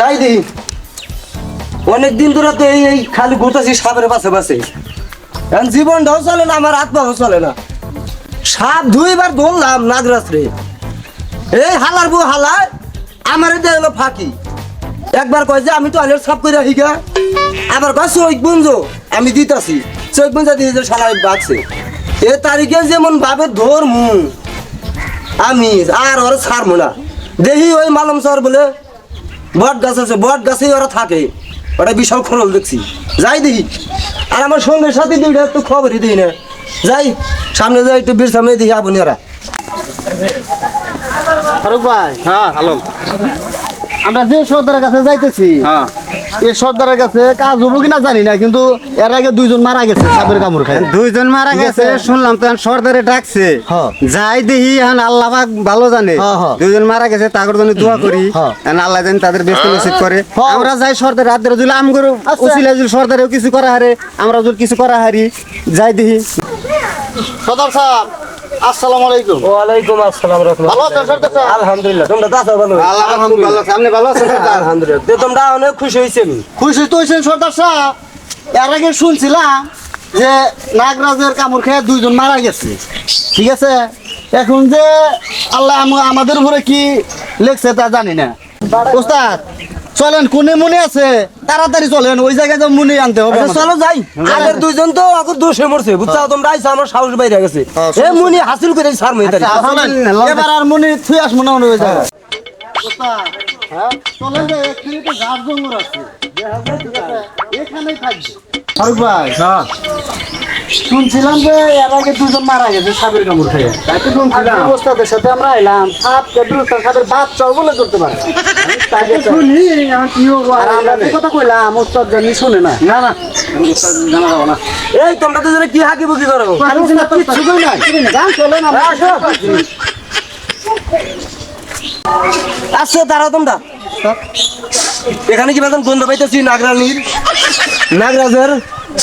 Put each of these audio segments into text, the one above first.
যাই দি অনেক দিন ধরে তো এই খালি ঘুরতেছি সাপের পাশে পাশে। এখন জীবনটাও চলে না, আমার হাত পাও চলে না। সাপ দুইবার ধরলাম নাগরাজ এই হালার বউ হালার আমার এটা হলো ফাঁকি। একবার কয় যে, আমি তো আলের সাপ করে হিগা আবার কয় চৈক বুঞ্জো, আমি দিতাছি। চৈক বুঞ্জা দিয়ে যে সালাই বাঁচছে। এ তারিখে যেমন ভাবে ধরমু, আমি আর ওরা ছাড়বো না। দেখি ওই মালম সর বলে বট গাছ আছে বট গাছেই ওরা থাকে। ওটা বিশাল খরল দেখছি। যাই দেখি। আর আমার সঙ্গে সাথে দুইটা একটু খবরই দিই না। যাই সামনে যাই একটু বীর সামনে দেখি আপনি ওরা। ফারুক ভাই হ্যাঁ হ্যালো। আমরা যে সর্দারের কাছে যাইতেছি হ্যাঁ। এই সর্দারের কাছে কাজ হব কিনা জানি না কিন্তু এর আগে দুইজন মারা গেছে সাপের কামড় খায় দুইজন মারা গেছে শুনলাম তো সর্দারে ডাকছে। যাই দেখি এখন আল্লাহ পাক ভালো জানে। দুইজন মারা গেছে তাদের জন্য দোয়া করি। আল্লাহ জানি তাদের ব্যস্ত নসিব করে। আমরা যাই সর্দার রাত ধরে দিলে আম করে। উচিলা যদি সর্দারেও কিছু করা হারে আমরা যদি কিছু করা হারি যাই দেখি সর্দার সাহেব আসসালামু আলাইকুম। ওয়ালাইকুম আসসালাম ভালো আছেন আলহামদুলিল্লাহ তোমরা আছো ভালো। আছে। আপনি ভালো আছেন? আলহামদুলিল্লাহ। তোমরা অনেক খুশি আমি খুশি তো হয়েছেন সর্দার সাহেব এর আগে শুনছিলাম যে নাগরাজের কামড় খেয়ে দুইজন মারা গেছে। ঠিক আছে? এখন যে আল্লাহ আমাদের উপরে কি লেখছে তা জানি না। ওস্তাদ চলেন কোনে মনে আছে? তাড়াতাড়ি চলেন ওই জায়গায় যে মনে আনতে হবে আচ্ছা। চলো যাই। আগের দুইজন তো আগর দোষে মরছে বুঝছ? তোমরা আইসা আমার সাহস বাইরে গেছে। হ্যাঁ, এ মুনি হাসিল করে সার আচ্ছা, চলেন। এবার আর মনে থুই আসব না মনে ওই জায়গায় ওস্তাদ, হ্যাঁ, চলেন যে তো গাছ জঙ্গল আছে? এখানেই থাকবে। ফারুক ভাই। শুনছিলাম যে এর আগে দুজন মারা গেছে সাপের কামড় খেয়ে। তাই তো শুনছিলাম। ওস্তাদের সাথে আমরা এলাম সাপ কেটে তার সাথে বাচ্চাও বলে করতে পারে। তাই শুনি আর আমরা যে কথা কইলাম ওস্তাদ জানি শুনে না। না না। ওস্তাদ জানা যাব না। এই তোমরা তো জানে কি হাকি বুকি করো? কই আসছো দাঁড়াও তোমরা। এখানে কি বেতন গন্ধ পাইতেছি নাগরানির? নাগরাজের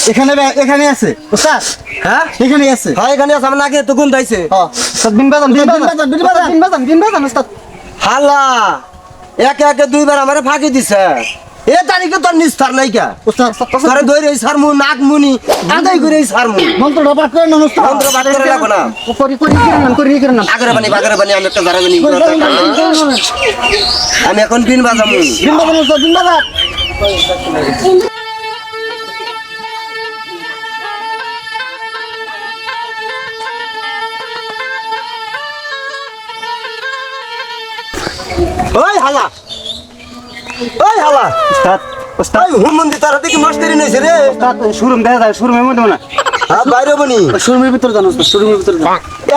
এখানে এখানে আছে ওস্তাদ হ্যাঁ এখানে আছে হ্যাঁ এখানে আছে আমার নাকে তো আইছে হ্যাঁ ওস্তাদ বিন বাজান বিন বাজান বিন বাজান বিন বাজান বিন বাজান ওস্তাদ হালা একে একে দুইবার আমারে ফাঁকি দিছে এ তারিখে তোর নিস্তার নাই কা ওস্তাদ তোরে ধরে সারমু নাক মুনি আদাই করে সারমু মন্ত্রটা পাঠ করেন না ওস্তাদ মন্ত্র পাঠ করে লাগবো না। করি করি করেন না করি করেন না আগরে পানি বাগরে পানি আমি একটা জারা জানি আমি এখন বিন বাজামু বিন ওস্তাদ বিন বাজান ওই হালা। ওই হালা। ওস্তাদ ওস্তাদ। ওই হুমন্দি তারা দেখি মাস্টারি নইছে রে। ওস্তাদ শুরুম দেখা যায় শুরুমের মধ্যে না হ্যাঁ। বাইরে বনি শোরুমের ভিতরে জানো শোরুমের ভিতরে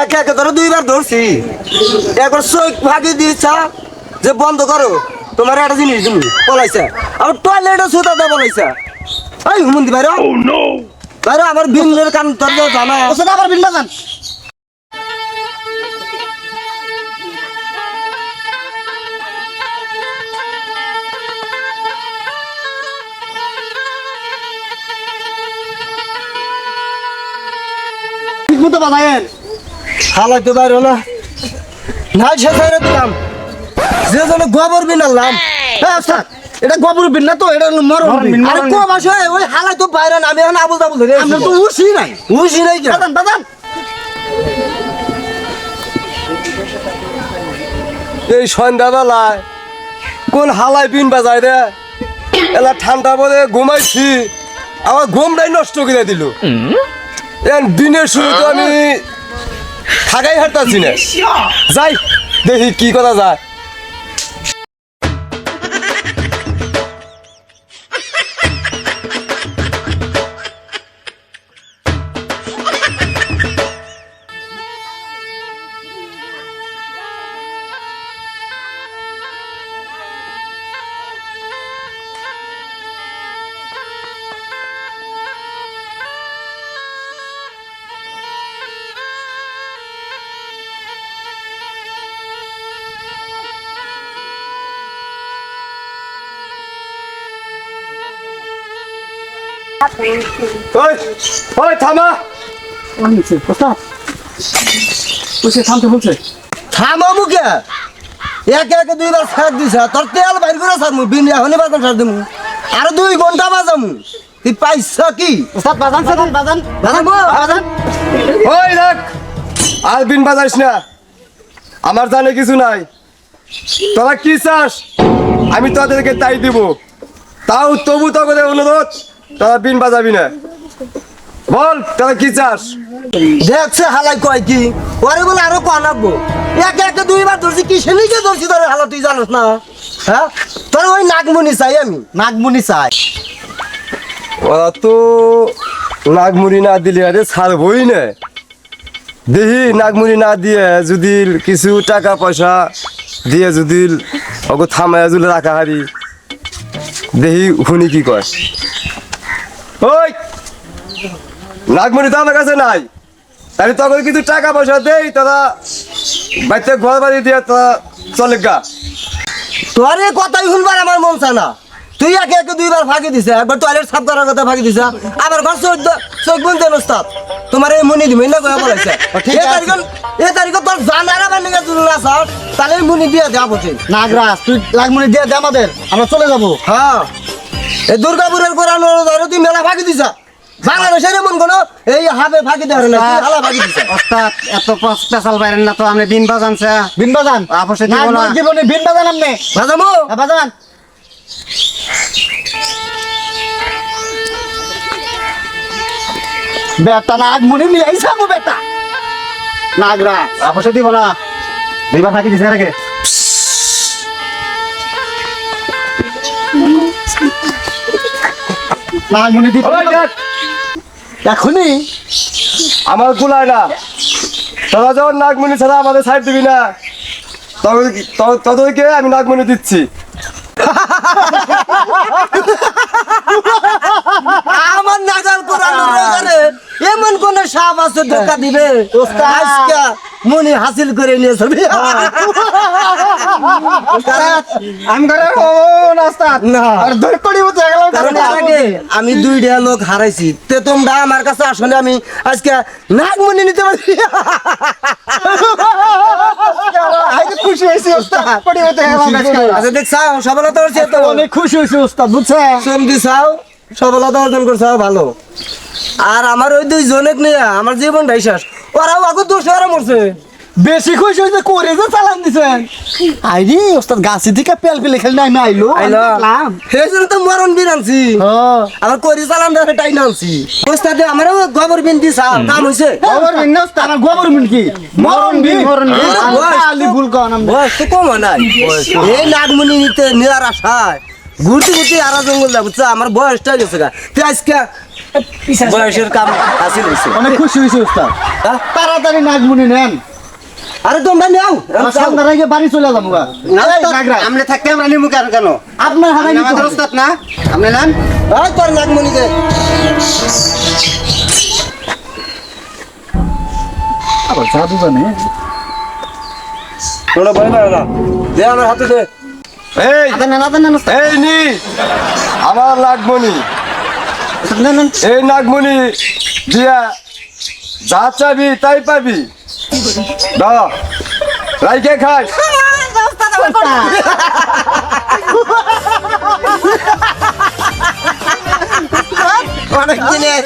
একে একে ধরো দুইবার ধরছি। একবার চোখ ভাগি দিয়েছা যে বন্ধ করো। তোমার একটা জিনিস তুমি পলাইছা। আবার টয়লেটে সুতাতে পলাইছা। ওই হুমন্দি বাইরে। বাইরে আমার বিলের কান তোর জানা। আবার বাজান মতো বাজায়েন হালাই তো বাইরে না নাই সে বাইরে দিলাম যে জন্য গোবর বিনালাম হ্যাঁ ওস্তাদ এটা গোবর বিন না তো? এটা হলো মরণ বিন। আরে কো ওই হালাই তো বাইরে না। আমি এখন আবুল তাবুল ধরে আমরা তো উঠি নাই। উসি নাই এই সন্ধ্যাবেলায় কোন হালাই পিন বাজায় রে এলা ঠান্ডা বলে ঘুমাইছি। আমার ঘুমটাই নষ্ট করে দিল। দিনের শুরুতে আমি থাকাই হাঁটতাছি না। যাই দেখি কি করা যায়। ওই থামা। থামতে বলছে। থামা মুখে। একে একে দুইবার ছাড় দিছ তোর তেল বাইর করে ছাড় মু বিন এখনই বাজান ছাড় দিমু। আর দুই ঘণ্টা বাজামু। তুই পাইছ কি? ওস্তাদ বাজান সাদান বাজান। বাজাবো বাজান ওই দেখ আর বিন বাজাইস না। আমার জানে কিছু নাই। তোরা কি চাস? আমি তোদেরকে তাই দিব। তাও তবু তোকে অনুরোধ তোরা বিন বাজাবি না। বল তোরা কি চাস? দেখছে হালাই কয় কি? ওরে বলে আরও লাগবো। একে একে দুইবার ধরছি কি সে নিজে ধরছি তোর হালা তুই জানিস না? হ্যাঁ? তোর ওই নাগমণি চাই আমি নাগমণি চাই। ওরা তো নাগমুড়ি না দিলে আরে ছাড়বই না। দেখি নাগমুড়ি না দিয়ে যদি কিছু টাকা পয়সা দিয়ে যদি ওকে থামায় যদি রাখা হারি দেখি শুনি কি কয়? ওই! নাগমণি তো আমার কাছে নাই। তাহলে তখন কিছু টাকা পয়সা দেই তোরা বাড়িতে ঘর বাড়ি দিয়ে তোরা চলে গা। তোর এই কথাই শুনবার আমার মন চায় না। তুই একে একে দুইবার ফাঁকি দিছে একবার টয়লেট সাফ করার কথা ফাঁকি দিছে আবার ঘর চোখ চোখ বুনতে নস্তাদ তোমার এই মনি দিবি না কয়া বলেছে? ঠিক এই তারিখ এই তারিখ তোর জানার আবার নিকে তুই না স্যার তাহলে মনি দিয়ে দেওয়া বলছে নাগরাজ তুই নাগমণি দিয়ে দে আমাদের আমরা চলে যাব। হ্যাঁ। এই দুর্গাপুরের কোরআন মেলা ফাঁকি দিছা। বাংলাদেশের এমন কোনো এই হাবে ফাঁকি দেওয়ার না তুই হালা ফাঁকি দিছা। ওস্তাদ এত পেশাল বাইরেন না তো আপনি বিন বাজান চা বিন বাজান? আপসে দিব না। নাগমণি জীবনে বিন বাজান আপনি? বাজামো? বাজান। বেটা নাগমণি নিয়ে আইসামু বেটা। নাগরাজ আপসে দিব না। দুইবার থাকি দিছে এখনই? আমার কুলায় না। তোরা যখন নাগমণি ছাড়া আমাদের সাইড দিবি না তবে ত- আমি নাগমণি দিচ্ছি আমার নাগাল কোরআন অনুযায়ী এমন কোন আছে ধোকা দিবে আজকে মনি হাসিল করে নিয়ে ছবি আমি দুইটা লোক হারাইছি তে তোমরা আমার কাছে আসলে আমি আজকে নাক নাগমণি নিতে পারি খুশি কড়ি আচ্ছা দেখছাও সফলতা হচ্ছে তো অনেক খুশি হয়েছে ওস্তাদ বুঝছে দিছাও সফলতা অর্জন করছাও ভালো। আর আমার ওই দুই জনেক নিয়ে আমার জীবনটাই শেষ। ওরাও আগত দোষ ওরা মরছে বেশি খুশি হয়েছে করে যে চালান দিছেন আইরি ওস্তাদ গাছি থেকে পেল পেলে খেলে না আমি আইলো। আইলো দেখলাম। সেই জন্য তো মরণ বিন আনছি। হ্যাঁ। আবার করি চালান ধরে টাইন আনছি। ওস্তাদে আমারও গোবর বিন দিছা কাম হইছে। খবর বিন না ওস্তাদ? আমার গোবর মিন কি? মরণ বিন। মরণ বিন। আলি ভুল কন আমরা বয়স তো কম নাই। এই নাগমণি নিতে নেওয়ার আশায় ঘুরতে ঘুরতে আরা জঙ্গল যাব আমার বয়সটা গেছে গা। তুই আজকে বয়সের কাম হাসিল হয়েছে অনেক খুশি হয়েছে ওস্তাদ হ্যাঁ? তাড়াতাড়ি নাগমুনি নেন। আরে তোমরা নেও আমার সন্ধ্যার আগে বাড়ি চলে যাব আমলে থাকতে আমরা নিমু কেন কেন? আপনার হারাই আমাদের না? আপনি নেন। এই তোর নাগমণি দে আবার জাদু জানে। তোরা ভয় না দে আমার হাতে দে। এই এই নি আমার নাগমণি। এই নাগমণি দিয়া যা চাবি তাই পাবি। রাইকে খাস। অনেক দিনের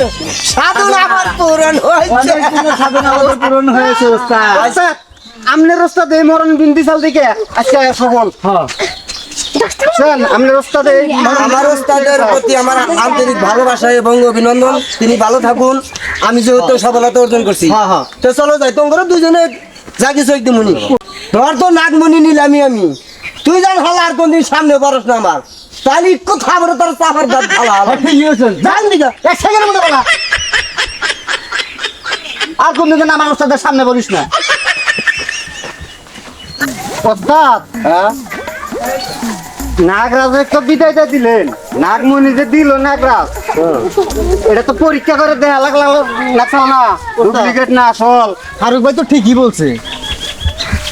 সাধন আমার পূরণ হয়েছে। অনেক দিনের সাধনা আমাদের পূরণ হয়েছে ওস্তাদ। আচ্ছা আমনের ওস্তাদ এই মরণ বিন দিছাল দিকে আজকে সবল। হ্যাঁ। চল আমনের ওস্তাদ এই মরণ আমার ওস্তাদের প্রতি আমার আন্তরিক ভালোবাসা এবং অভিনন্দন। তিনি ভালো থাকুন। আমি যেহেতু সফলতা অর্জন করছি। হ্যাঁ, হ্যাঁ। তো চলো যাই তোমরা দুজনে যা কিছু একটু মুনি। তোর তো নাগমণি নিলামি আমি। তুই জান হালা আর কোনদিন সামনে বরস না আমার। তাহলে একটু খাবার তোর চাপার দাঁত ভালো জান দিকা। এক সেকেন্ডের মধ্যে বলা আর কোনদিন আমার ওস্তাদের সামনে বলিস না। ওস্তাদ। হ্যাঁ? নাগরাজ তো বিদায়টা দিলেন। নাগমণি যে দিল নাগরাজ এটা তো পরীক্ষা করে দেয়া লাগল নাচাল না ডুপ্লিকেট না আসল। ফারুক ভাই তো ঠিকই বলছে।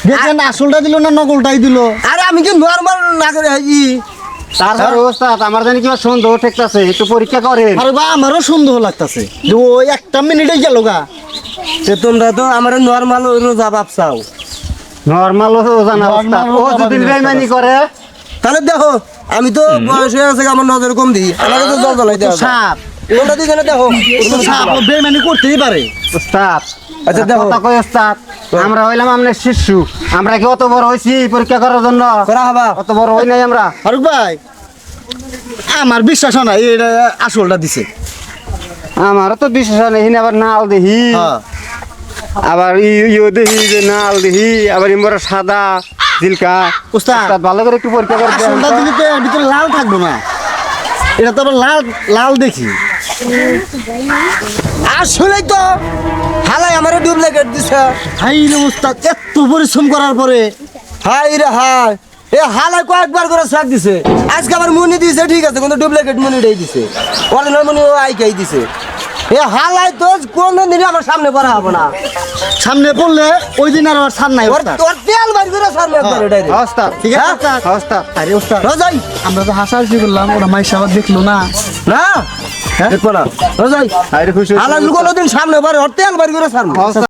দেখেন আসলটা দিল না নকলটাই দিল? আরে আমি কি নর্মাল না করে হাজি তারপর ওস্তাদ আমার জানি কিবা সন্দেহ ঠেকতাছে একটু পরীক্ষা করেন ফারুক ভাই আমারও সন্দেহ লাগতাছে। যে ওই একটা মিনিটে গেল গা। সে তোমরা তো আমার নর্মাল রোজা ভাবছাও। নর্মাল ওজন অবস্থা ও যদি। বেমানি করে তাহলে দেখো আমি তো বয়স হয়ে গেছে আমার নজর কম দিই। আমাকে তো জল জ্বলাই দেওয়া সাপ। দিকে না দেখো। সাপ বেমানি করতেই পারে। ওস্তাদ আচ্ছা, দেখো। কথা কই ওস্তাদ আমরা হইলাম আপনার আমরা কি অত বড় হইছি পরীক্ষা করার জন্য? করা হবা। অত বড় হই নাই আমরা। ফারুক ভাই আমার বিশ্বাস হয় না এটা আসলটা দিছে। আমারও তো বিশ্বাস হয় হিনে আবার নাল দেখি। হ্যাঁ। আবার ই- ইও দেখি যে নাল দেখি আবার ইমরা সাদা। জিলকা। ওস্তাদ ভালো করে একটু পরীক্ষা করে আসলটা এর ভিতরে লাল থাকব না। এটা তো আবার লাল লাল দেখি। আসলে তো হালাই আমারে ডুপ্লিকেট দিছে। হাই রে ওস্তাদ এত পরিশ্রম করার পরে। হাই রে হাই এ হালাই কয়েকবার করে শাক দিছে। আজকে আমার মুনি দিছে ঠিক আছে কিন্তু ডুপ্লিকেট মুনিটাই দিছে। অরিজিনাল মুনি আইকাই দিছে। এ হালাই তো কোন দিন আমার সামনে পড়া হবে না। সামনে পড়লে ওই দিন আর আমার নাই তেল করে সামনে একবার এটাই দে। ওস্তাদ ঠিক আছে? ওস্তাদ ওস্তাদ। আরে ওস্তাদ। রোজাই আমরা তো হাসাহাসি করলাম ওরা মাইসা আবার দেখল না। না? দেখব না। রোজাই আরে খুশি হালাই কোনোদিন সামনে পড়ে ওর তেল বাড়ি করে ওস্তাদ।